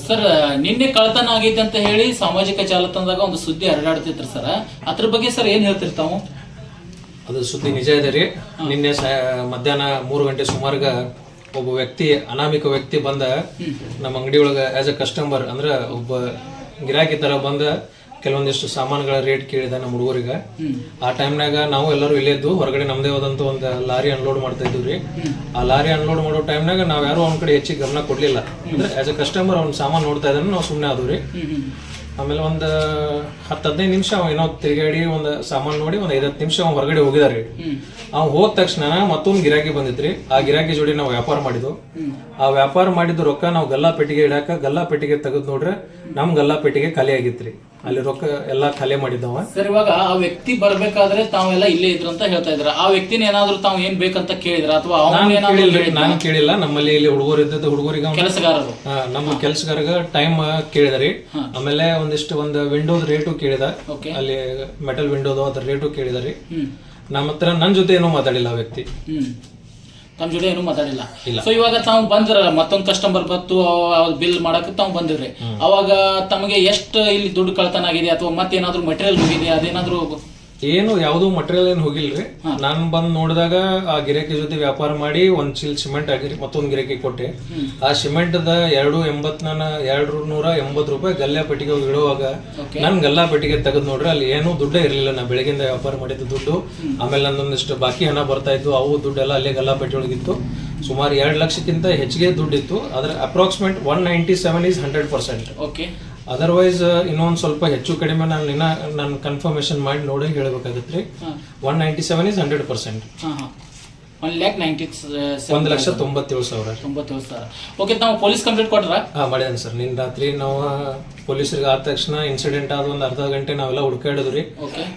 Sir ನಿನ್ನೆ ಕಳತನ ಆಗೈತೆ ಅಂತ ಹೇಳಿ ಸಾಮಾಜಿಕ ಜಾಲತಾಣದಾಗ ಒಂದು ಸುದ್ದಿ ಹರಡಾಡ್ತಿದ್ರು ಸರ್. ಅದ್ರ ಬಗ್ಗೆ ಸರ್ ಏನ್ ಹೇಳ್ತಿರ್ತಾವು ಅದು ಸುದ್ದಿ ನಿಜ ಇದೆ ರೀ. ನಿನ್ನೆ ಮಧ್ಯಾಹ್ನ ಮೂರು ಗಂಟೆ ಸುಮಾರ್ಗ ಒಬ್ಬ ವ್ಯಕ್ತಿ ಅನಾಮಿಕ ವ್ಯಕ್ತಿ ಬಂದ ನಮ್ಮ ಅಂಗಡಿ ಒಳಗ ಆಸ್ ಅ ಕಸ್ಟಮರ್ ಅಂದ್ರೆ ಒಬ್ಬ ಗಿರಾಕಿ ತರ ಬಂದ ಕೆಲವೊಂದಿಷ್ಟು ಸಾಮಾನುಗಳ ರೇಟ್ ಕೇಳಿದ ನಮ್ಮ ಹುಡುಗರಿಗೆ. ಆ ಟೈಮ್ನಾಗ ನಾವು ಎಲ್ಲರೂ ಇಲ್ಲೇ ಇದ್ದು ಹೊರಗಡೆ ನಮ್ದೇ ಆದಂತ ಒಂದು ಲಾರಿ ಅನ್ಲೋಡ್ ಮಾಡ್ತಾ ಇದ್ವಿ ರೀ. ಆ ಲಾರಿ ಅನ್ಲೋಡ್ ಮಾಡೋ ಟೈಮ್ನಾಗ ನಾವು ಯಾರು ಅವ್ನ ಕಡೆ ಹೆಚ್ಚಿಗೆ ಗಮನ ಕೊಡ್ಲಿಲ್ಲ. ಅಂದ್ರೆ ಆಸ್ ಎ ಕಸ್ಟಮರ್ ಅವ್ನ ಸಾಮಾನು ನೋಡ್ತಾ ಇದ್ದಾನೆ ನಾವು ಸುಮ್ಮನೆ ಆದ್ವಿ ರೀ. ಆಮೇಲೆ ಒಂದು ಹತ್ತು ಹದಿನೈದು ನಿಮಿಷ ಅವ ಏನೋ ತಿರುಗಾಡಿ ಒಂದು ಸಾಮಾನು ನೋಡಿ ಒಂದು ಐದತ್ತು ನಿಮಿಷ ಅವ್ನು ಹೊರಗಡೆ ಹೋಗಿದಾರೆ ಅವ್ನು ಹೋದ ತಕ್ಷಣ ಮತ್ತೊಂದು ಗಿರಾಕಿ ಬಂದಿತ್ರಿ ಆ ಗಿರಾಕಿ ಜೋಡಿ ನಾವು ವ್ಯಾಪಾರ ಮಾಡಿದ್ವು. ಆ ವ್ಯಾಪಾರ ಮಾಡಿದ ರೊಕ್ಕ ನಾವು ಗಲ್ಲಾ ಪೆಟ್ಟಿಗೆ ಇಡಾಕ ಗಲ್ಲಾ ಪೆಟ್ಟಿಗೆ ತೆಗೆದು ನೋಡ್ರೆ ನಮ್ಮ ಗಲ್ಲಾ ಪೆಟ್ಟಿಗೆ ಖಾಲಿ ಆಗಿತ್ರಿ ಅಲ್ಲಿ ರೊಕ್ಕ ಎಲ್ಲಾ ಖಾಲಿ ಮಾಡಿದ್ದವ. ಸರ್ ಇವಾಗ ಆ ವ್ಯಕ್ತಿ ಬರ್ಬೇಕಾದ್ರೆ ತಾವೆಲ್ಲ ಇಲ್ಲೇ ಇದ್ರು ಅಂತ ಹೇಳ್ತಾ ಇದ್ರ ಆ ವ್ಯಕ್ತಿನ ಏನಾದ್ರು ತಾವು ಏನ್ ಬೇಕಂತ ಕೇಳಿದ್ರ? ಅಥವಾ ನಾನ್ ಏನಾದ್ರು ಕೇಳಿಲ್ಲ ನಾನು ಕೇಳಿಲ್ಲ. ನಮ್ಮಲ್ಲಿ ಇಲ್ಲಿ ಹುಡುಗರು ಇದ್ದದ್ದು ಹುಡುಗರಿಗೆ ಕೆಲಸಗಾರರು. ನಮ್ಮ ಕೆಲಸಗಾರಗ ಟೈಮ್ ಕೇಳಿದ್ರಿ. ಆಮೇಲೆ ಒಂದಿಷ್ಟು ಒಂದು ವಿಂಡೋದ್ ರೇಟು ಕೇಳಿದ. ಅಲ್ಲಿ ಮೆಟಲ್ ವಿಂಡೋದು ಅದ್ರ ರೇಟು ಕೇಳಿದ ರೀ ನಮ್ಮ ಹತ್ರ ನನ್ನ ಜೊತೆ ಏನೂ ಮಾತಾಡಿಲ್ಲ ಆ ವ್ಯಕ್ತಿ. ತಮ್ಮ ಜೊತೆ ಏನು ಮಾತಾಡಿಲ್ಲ. ಸೊ ಇವಾಗ ತಾವು ಬಂದಿರಲ್ಲ ಮತ್ತೊಂದು ಕಸ್ಟಮರ್ ಬತ್ತು ಬಿಲ್ ಮಾಡಕ್ಕೆ ತಾವು ಬಂದಿವ್ರಿ ಅವಾಗ ತಮಗೆ ಎಷ್ಟು ಇಲ್ಲಿ ದುಡ್ಡು ಕಳ್ತನ ಆಗಿದೆ ಅಥವಾ ಮತ್ತೇನಾದ್ರೂ ಮಟೀರಿಯಲ್ ಹೋಗಿದೆ ಅದೇನಾದ್ರೂ ಏನು ಯಾವ್ದು ಮಟೀರಿಯಲ್ ಏನು ಹೋಗಿಲ್ರಿ. ನಾನು ಬಂದ್ ನೋಡಿದಾಗ ಆ ಗಿರಾಕಿ ಜೊತೆ ವ್ಯಾಪಾರ ಮಾಡಿ ಒಂದ್ ಚೀಲ್ ಸಿಮೆಂಟ್ ಆಗಿರಿ ಮತ್ತೊಂದ್ ಗಿರಾಕಿ ಕೊಟ್ಟೆ. ಆ ಸಿಮೆಂಟ್ ದ ಎರಡು ಎಂಬತ್ ನಾನು ಎರಡು ನೂರ ಎಂಬತ್ ರೂಪಾಯಿ ಗಲ್ಲೆ ಪೆಟ್ಟಿಗೆ ಇಡುವಾಗ ನನ್ ಗಲ್ಲಾ ಪೆಟ್ಟಿಗೆ ತೆಗೆದು ನೋಡ್ರಿ ಅಲ್ಲಿ ಏನೂ ದುಡ್ಡೇ ಇರಲಿಲ್ಲ. ನಾ ಬೆಳಗಿಂದ ವ್ಯಾಪಾರ ಮಾಡಿದ ದುಡ್ಡು ಆಮೇಲೆ ನಂದೊಂದಿಷ್ಟು ಬಾಕಿ ಹಣ ಬರ್ತಾ ಇತ್ತು ಅವು ದುಡ್ಡೆಲ್ಲ ಅಲ್ಲೇ ಗಲ್ಲಾ ಪೆಟ್ಟಿ ಒಳಗಿತ್ತು. ಸುಮಾರು ಎರಡು ಲಕ್ಷಕ್ಕಿಂತ ಹೆಚ್ಚಿಗೆ ದುಡ್ಡಿತ್ತು ಅದ್ರ approximate one ninety seven is hundred percent okay otherwise ಇನ್ನೊಂದು ಸ್ವಲ್ಪ ಹೆಚ್ಚು ಕಡಿಮೆ ನಾನು ಇನ್ನ ನಾನು ಕನ್ಫರ್ಮೇಶನ್ ಮಾಡಿ ನೋಡಿ ಹೇಳಬೇಕಾಗತ್ತೆ ರೀ. One ninety seven is hundred percent one lakh ninety ಒಂದು ಲಕ್ಷ ತೊಂಬತ್ತೇಳು ಸಾವಿರ ತೊಂಬತ್ತೇಳು ಸಾವಿರ. ಓಕೆ ನಾವು ಪೊಲೀಸ್ ಕಂಪ್ಲೇಂಟ್ ಕೊಟ್ರ? ಹಾಂ ಮಾಡ್ಯಾನ ಸರ್. ನಿನ್ನ ರಾತ್ರಿ ನಾವು ಪೊಲೀಸರಿಗೆ ಆದ ತಕ್ಷಣ ಇನ್ಸಿಡೆಂಟ್ ಆದ ಒಂದು ಅರ್ಧ ಗಂಟೆ ನಾವೆಲ್ಲ ಹುಡುಕಾಡಿದ್ರಿ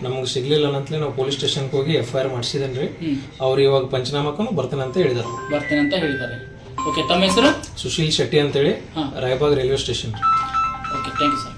ನಮ್ಗೆ ಸಿಗ್ಲಿಲ್ಲ ಅಂತಲೇ ನಾವು ಪೊಲೀಸ್ ಸ್ಟೇಷನ್ಗೆ ಹೋಗಿ ಎಫ್ ಐ ಆರ್ ಮಾಡಿಸಿದ್ರಿ ರೀ. ಅವ್ರು ಇವಾಗ ಪಂಚನಾಮಕ್ಕೂ ಬರ್ತೇನೆ ಅಂತ ಹೇಳಿದರು. ಬರ್ತೇನೆ ಅಂತ ಹೇಳಿದ್ದಾರೆ ಓಕೆ ತಮ್ಮ ಹೆಸರು? ಸುಶೀಲ್ ಶೆಟ್ಟಿ ಅಂತೇಳಿ. Raybag railway station thank you sir